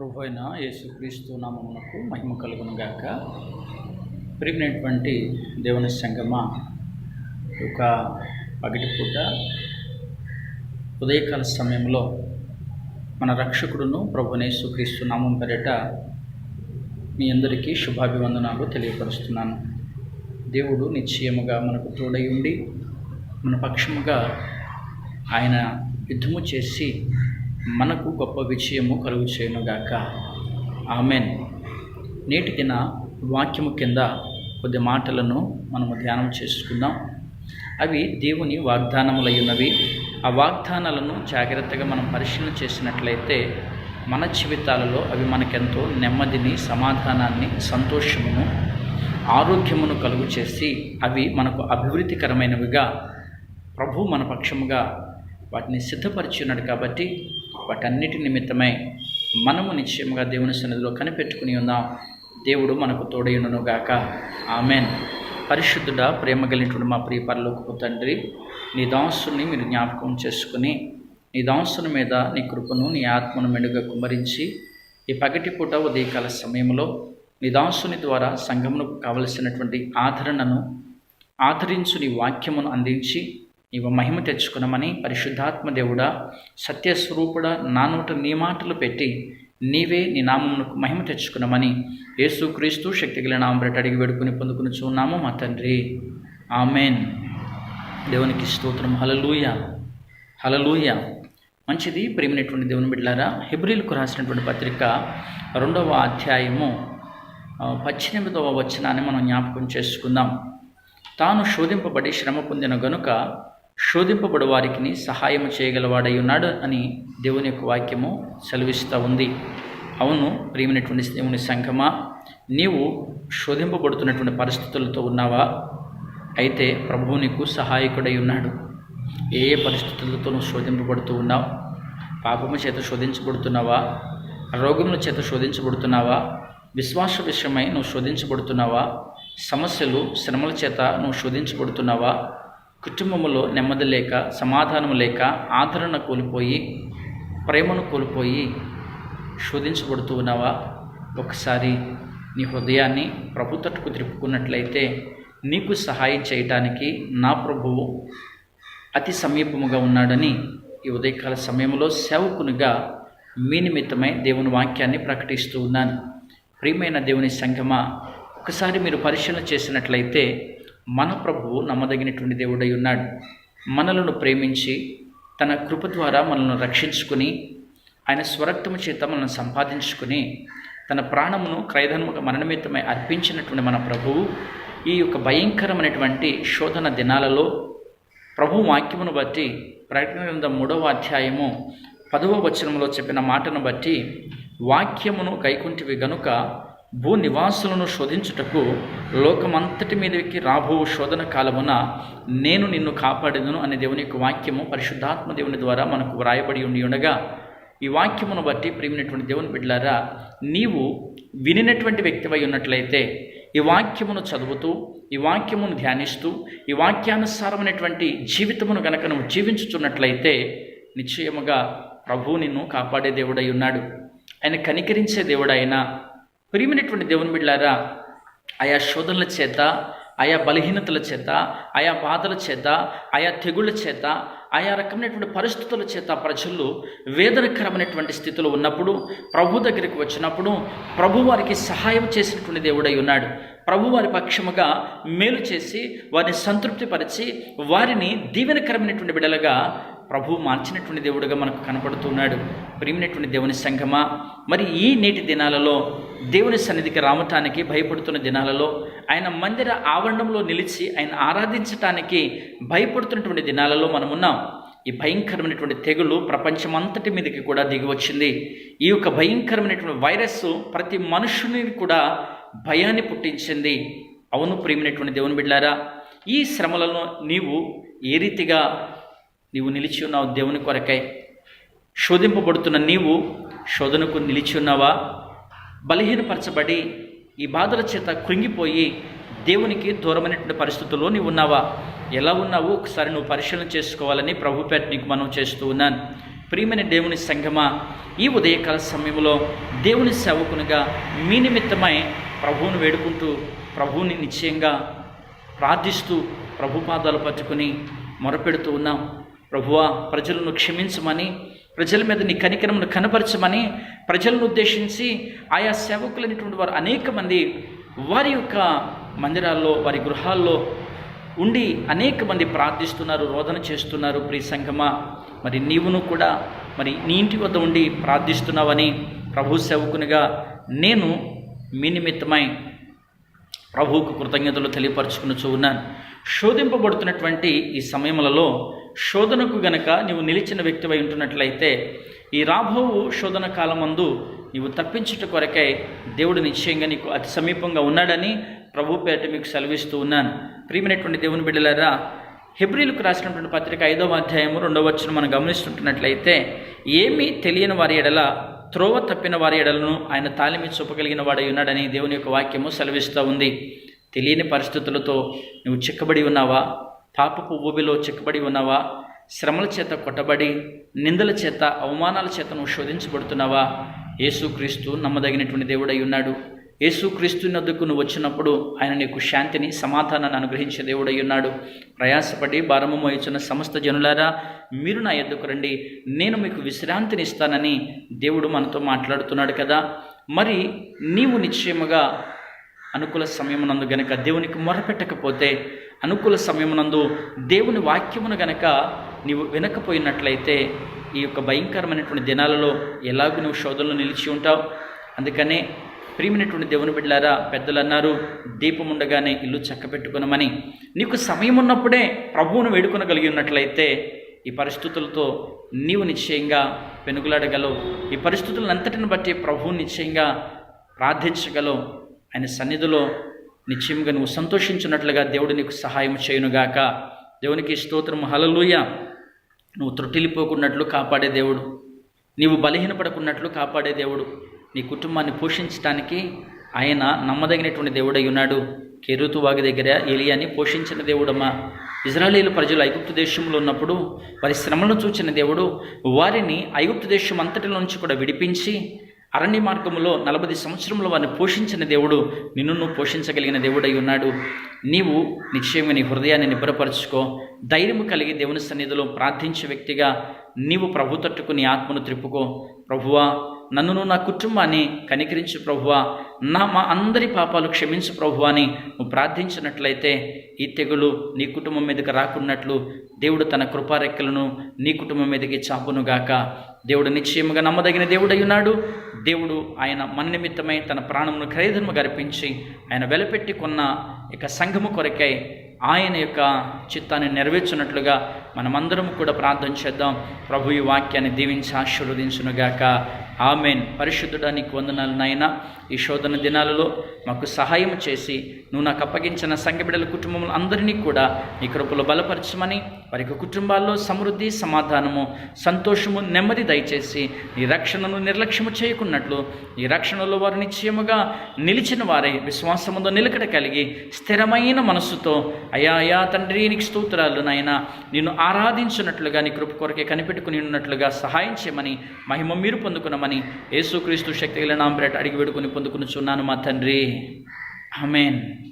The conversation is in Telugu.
ప్రభు అయిన యేసుక్రీస్తు నామమునకు మహిమ కలుగును గాక పెరిగినటువంటి దేవుని సంగమ ఒక పగటిపూట ఉదయకాల సమయంలో మన రక్షకుడును ప్రభుని యేసుక్రీస్తు నామం పేరిట మీ అందరికీ శుభాభివందనాలు తెలియపరుస్తున్నాను. దేవుడు నిశ్చయముగా మనకు తోడై ఉండి మన పక్షముగా ఆయన యుద్ధము చేసి మనకు గొప్ప విజయము కలుగు చేయనుగాక ఆమెన్. నేటి దిన వాక్యము కింద కొద్ది మాటలను మనము ధ్యానం చేసుకుందాం. అవి దేవుని వాగ్దానములై ఉన్నవి ఆ వాగ్దానాలను జాగ్రత్తగా మనం పరిశీలన చేసినట్లయితే మన జీవితాలలో అవి మనకెంతో నెమ్మదిని సమాధానాన్ని సంతోషమును ఆరోగ్యమును కలుగు చేసి అవి మనకు అభివృద్ధికరమైనవిగా ప్రభు మన పక్షముగా వాటిని సిద్ధపరిచి ఉన్నాడు కాబట్టి వాటన్నిటి నిమిత్తమై మనము నిశ్చయముగా దేవుని సన్నిధిలో కనిపెట్టుకుని ఉందాం దేవుడు మనకు తోడయుండును గాక. ఆమెన్. పరిశుద్ధుడ ప్రేమ కలిగినటువంటి మా ప్రియ పరలోకపు తండ్రి నీ దాంసుని మీరు జ్ఞాపకం చేసుకుని నీ దాంసుని మీద నీ కృపను నీ ఆత్మను మెడుగా కుమరించి ఈ పగటి పూట ఉదయకాల సమయంలో నీ దాసుని ద్వారా సంఘమునకు కావలసినటువంటి ఆదరణను ఆదరించు నీ వాక్యమును అందించి నీవు మహిమ తెచ్చుకునమని పరిశుద్ధాత్మ దేవుడా సత్యస్వరూపుడా నా నోట నీ మాటలు పెట్టి నీవే నీ నామమునకు మహిమ తెచ్చుకునమని యేసుక్రీస్తు శక్తిగల నామరట అడిగి వేడుకుని పొందుకుని చూన్నాము మా తండ్రి. ఆమెన్. దేవునికి స్తోత్రం. హలలూయ హలలూయ మంచిది ప్రేమినటువంటి దేవుని బిడ్డారా హిబ్రిల్కు రాసినటువంటి పత్రిక రెండవ అధ్యాయము పద్దెనిమిదవ వచనాన్ని మనం జ్ఞాపకం చేసుకుందాం. తాను శోధింపబడి శ్రమ పొందిన గనుక శోధింపబడు వారికి సహాయం చేయగలవాడై ఉన్నాడు అని దేవుని యొక్క వాక్యము సెలవిస్తూ ఉంది. అవును ప్రియమైనటువంటి దేవుని సంఘమా నీవు శోధింపబడుతున్నటువంటి పరిస్థితులతో ఉన్నావా? అయితే ప్రభువు నీకు సహాయకుడై ఉన్నాడు ఏ ఏ పరిస్థితులతో నువ్వు శోధింపబడుతూ ఉన్నావు? పాపము చేత శోధించబడుతున్నావా? రోగముల చేత శోధించబడుతున్నావా? విశ్వాస విషయమై నువ్వు శోధించబడుతున్నావా? సమస్యలు శ్రమల చేత నువ్వు శోధించబడుతున్నావా? కుటుంబంలో నెమ్మది లేక సమాధానం లేక ఆదరణ కోల్పోయి ప్రేమను కోల్పోయి శోధించబడుతూ ఉన్నావా? ఒకసారి నీ హృదయాన్ని ప్రభు తట్టుకు తిప్పుకున్నట్లయితే నీకు సహాయం చేయటానికి నా ప్రభువు అతి సమీపముగా ఉన్నాడని ఈ ఉదయకాల సమయంలో సేవకునిగా మీ నిమిత్తమై దేవుని వాక్యాన్ని ప్రకటిస్తూ ఉన్నాను. ప్రియమైన దేవుని సంగమ ఒకసారి మీరు పరిశీలన చేసినట్లయితే మన ప్రభువు నమ్మదగినటువంటి దేవుడై ఉన్నాడు. మనలను ప్రేమించి తన కృప ద్వారా మనల్ని రక్షించుకుని ఆయన స్వరక్తము చేత మనల్ని సంపాదించుకుని తన ప్రాణమును క్రైధనముగా మరణమితమై అర్పించినటువంటి మన ప్రభువు ఈ యొక్క భయంకరమైనటువంటి శోధన దినాలలో ప్రభు వాక్యమును బట్టి ప్రకటన గ్రంథం మూడవ అధ్యాయము పదవ వచనంలో చెప్పిన మాటను బట్టి వాక్యమును కైకుంటివి గనుక భూ నివాసులను శోధించుటకు లోకమంతటి మీదకి రాబో శోధన కాలమున నేను నిన్ను కాపాడేదను అనే దేవుని యొక్క వాక్యము పరిశుద్ధాత్మ దేవుని ద్వారా మనకు వ్రాయబడి ఉండి ఉండగా ఈ వాక్యమును బట్టి ప్రేమినటువంటి దేవుని బిడ్డలారా నీవు వినినటువంటి వ్యక్తివై ఉన్నట్లయితే ఈ వాక్యమును చదువుతూ ఈ వాక్యమును ధ్యానిస్తూ ఈ వాక్యానుసారమైనటువంటి జీవితమును గనక నువ్వు జీవించుచున్నట్లయితే నిశ్చయముగా ప్రభువు నిన్ను కాపాడే దేవుడై ఉన్నాడు. ఆయన కనికరించే దేవుడైనా ప్రియమైనటువంటి దేవుని బిడ్డారా ఆయా శోధనల చేత ఆయా బలహీనతల చేత ఆయా బాధల చేత ఆయా తెగుళ్ళ చేత ఆయా రకమైనటువంటి పరిస్థితుల చేత ప్రజలు వేదనకరమైనటువంటి స్థితిలో ఉన్నప్పుడు ప్రభు దగ్గరికి వచ్చినప్పుడు ప్రభు వారికి సహాయం చేసినటువంటి దేవుడై ఉన్నాడు. ప్రభు వారి పక్షముగా మేలు చేసి వారిని సంతృప్తిపరిచి వారిని దీవెనకరమైనటువంటి బిడలుగా ప్రభు మార్చినటువంటి దేవుడుగా మనకు కనపడుతున్నాడు. ప్రియమైనటువంటి దేవుని సంఘమా? మరి ఈ నేటి దినాలలో దేవుని సన్నిధికి రావటానికి భయపడుతున్న దినాలలో ఆయన మందిర ఆవరణంలో నిలిచి ఆయన ఆరాధించటానికి భయపడుతున్నటువంటి దినాలలో మనం ఉన్నాం ఈ భయంకరమైనటువంటి తెగులు ప్రపంచమంతటి మీదకి కూడా దిగి వచ్చింది ఈ యొక్క భయంకరమైనటువంటి వైరస్ ప్రతి మనుషుని కూడా భయాన్ని పుట్టించింది. అవును ప్రియమైనటువంటి దేవుని బిడ్డారా ఈ శ్రమలలో నీవు ఏ రీతిగా నీవు నిలిచి ఉన్నావు దేవుని కొరకై. శోధింపబడుతున్న నీవు శోధనకు నిలిచి ఉన్నావా? బలహీనపరచబడి ఈ బాధల చేత కృంగిపోయి దేవునికి దూరమైనటువంటి పరిస్థితుల్లో నీవు ఉన్నావా? ఎలా ఉన్నావు? ఒకసారి నువ్వు పరిశీలన చేసుకోవాలని ప్రభుపేట నీకు మనం చేస్తూ ఉన్నాను. ప్రియమైన దేవుని సంగమ ఈ ఉదయకాల సమయంలో దేవుని సేవకునిగా మీ నిమిత్తమై ప్రభువును వేడుకుంటూ ప్రభువుని నిశ్చయంగా ప్రార్థిస్తూ ప్రభు పాదాలు పట్టుకుని మొరపెడుతూ ఉన్నాం. ప్రభువా ప్రజలను క్షమించమని ప్రజల మీద నీ కనికరమును కనపరచమని ప్రజలను ఉద్దేశించి ఆయా సేవకులైనటువంటి వారు అనేక మంది వారి యొక్క మందిరాల్లో వారి గృహాల్లో ఉండి అనేక మంది ప్రార్థిస్తున్నారు రోదన చేస్తున్నారు ప్రియ సంఘమా మరి నీవును కూడా మరి నీ ఇంటి వద్ద ఉండి ప్రార్థిస్తున్నావని ప్రభు సేవకునిగా నేను మీ నిమిత్తమై ప్రభువుకు కృతజ్ఞతలు తెలియపరచుకుని ఉన్నాను. శోధింపబడుతున్నటువంటి ఈ సమయములలో శోధనకు గనక నీవు నిలిచిన వ్యక్తివై ఉంటున్నట్లయితే ఈ రాబోవు శోధన కాలమందు నీవు తప్పించుట కొరకై దేవుడు నిశ్చయంగా నీకు అతి సమీపంగా ఉన్నాడని ప్రభు పేట మీకు సెలవిస్తూ ఉన్నాను. ప్రియమైనటువంటి దేవుని బిడ్డలారా హెబ్రిలకు రాసినటువంటి పత్రిక ఐదవ అధ్యాయము రెండవ వచ్చిన మనం గమనిస్తుంటున్నట్లయితే ఏమీ తెలియని వారి ఎడల త్రోవ తప్పిన వారి ఎడలను ఆయన తాలిమి చూపగలిగిన వాడై ఉన్నాడని దేవుని యొక్క వాక్యము సెలవిస్తూ ఉంది. తెలియని పరిస్థితులతో నువ్వు చిక్కబడి ఉన్నావా? పాపపు ఊబిలో చిక్కబడి ఉన్నావా? శ్రమల చేత కొట్టబడి నిందల చేత అవమానాల చేత నువ్వు శోధించబడుతున్నావా? యేసుక్రీస్తు నమ్మదగినటువంటి దేవుడై ఉన్నాడు. యేసుక్రీస్తు నద్దుకు నువ్వు వచ్చినప్పుడు ఆయన నీకు శాంతిని సమాధానాన్ని అనుగ్రహించే దేవుడై ఉన్నాడు. ప్రయాసపడి భారము మోయించిన సమస్త జనులారా మీరు నా ఎద్దుకు రండి. నేను మీకు విశ్రాంతిని ఇస్తానని దేవుడు మనతో మాట్లాడుతున్నాడు కదా. మరి నీవు నిశ్చయముగా అనుకూల సమయమునందు గనక దేవునికి మొరపెట్టకపోతే అనుకూల సమయమునందు దేవుని వాక్యమును గనక నీవు వినకపోయినట్లయితే ఈ యొక్క భయంకరమైనటువంటి దినాలలో ఎలాగూ నువ్వు శోధనలో నిలిచి ఉంటావు. అందుకనే ప్రియమైనటువంటి దేవుని బిడ్డలారా పెద్దలు అన్నారు దీపం ఉండగానే ఇల్లు చక్కబెట్టుకునమని నీకు సమయం ఉన్నప్పుడే ప్రభువును వేడుకొనగలిగి ఉన్నట్లయితే ఈ పరిస్థితులతో నీవు నిశ్చయంగా పెనుగులాడగలవు. ఈ పరిస్థితులంతటిని బట్టి ప్రభువు నిశ్చయంగా ప్రార్థించగలవు. ఆయన సన్నిధిలో నిశ్చయంగా నువ్వు సంతోషించినట్లుగా దేవుడు నీకు సహాయం చేయునుగాక. దేవునికి స్తోత్రం హలలుయ నువ్వు త్రొట్టిల్లిపోకున్నట్లు కాపాడే దేవుడు. నీవు బలహీనపడకున్నట్లు కాపాడే దేవుడు. నీ కుటుంబాన్ని పోషించడానికి ఆయన నమ్మదగినటువంటి దేవుడై ఉన్నాడు. కెరుతు వాగి దగ్గర ఏలియాని పోషించిన దేవుడమ్మా. ఇజ్రాయేలు ప్రజలు ఐగుప్తు దేశంలో ఉన్నప్పుడు వారి శ్రమలను చూచిన దేవుడు వారిని ఐగుప్తు దేశం అంతటిలోంచి కూడా విడిపించి అరణ్య మార్గములో నలభై సంవత్సరంలో వారిని పోషించిన దేవుడు నిన్ను పోషించగలిగిన దేవుడై ఉన్నాడు. నీవు నిశ్చయంగా నీ హృదయాన్ని నిబ్బరపరచుకో. ధైర్యము కలిగి దేవుని సన్నిధిలో ప్రార్థించే వ్యక్తిగా నీవు ప్రభు తట్టుకుని ఆత్మను త్రిప్పుకో. ప్రభువా నన్నును నా కుటుంబాన్ని కనికరించు ప్రభువా. నా మా అందరి పాపాలు క్షమించు ప్రభువా అని నువ్వు ప్రార్థించినట్లయితే ఈ తెగులు నీ కుటుంబం మీదకి రాకున్నట్లు దేవుడు తన కృపారెక్కలను నీ కుటుంబం మీదకి చాపునుగాక. దేవుడు నిశ్చయముగా నమ్మదగిన దేవుడయ్యున్నాడు. దేవుడు ఆయన మన నిమిత్తమై తన ప్రాణమును ఖరీదము గర్పించి ఆయన వెలపెట్టి కొన్న ఇక సంఘము కొరకై ఆయన యొక్క చిత్తాన్ని నెరవేర్చున్నట్లుగా మనమందరం కూడా ప్రార్థన చేద్దాం. ప్రభు ఈ వాక్యాన్ని దీవించి ఆశీర్వదించునుగాక. ఆమెన్. పరిశుద్ధుడానికి వందనాలు నాయన. ఈ శోధన దినాలలో మాకు సహాయం చేసి నువ్వు నాకు అప్పగించిన సంఘబిడల బిడ్డల కుటుంబములు అందరినీ కూడా ఈ కృపలో బలపరచమని వారి యొక్క కుటుంబాల్లో సమృద్ధి సమాధానము సంతోషము నెమ్మది దయచేసి ఈ రక్షణను నిర్లక్ష్యము చేయకున్నట్లు ఈ రక్షణలో వారు నిశ్చయముగా నిలిచిన వారే విశ్వాసముతో నిలకడ కలిగి స్థిరమైన మనస్సుతో అయా అయా తండ్రి నీకు స్తోత్రాలు నాయన. నిన్ను ఆరాధించినట్లుగా నీ కృప కొరకే కనిపెట్టుకుని ఉన్నట్లుగా సహాయం చేయమని మహిమ మీరు పొందుకున్నామని యేసుక్రీస్తు శక్తి గల నాంబరేట అడిగి వేడుకొని పొందుకుని చున్నాను మా తండ్రి. ఆమెన్.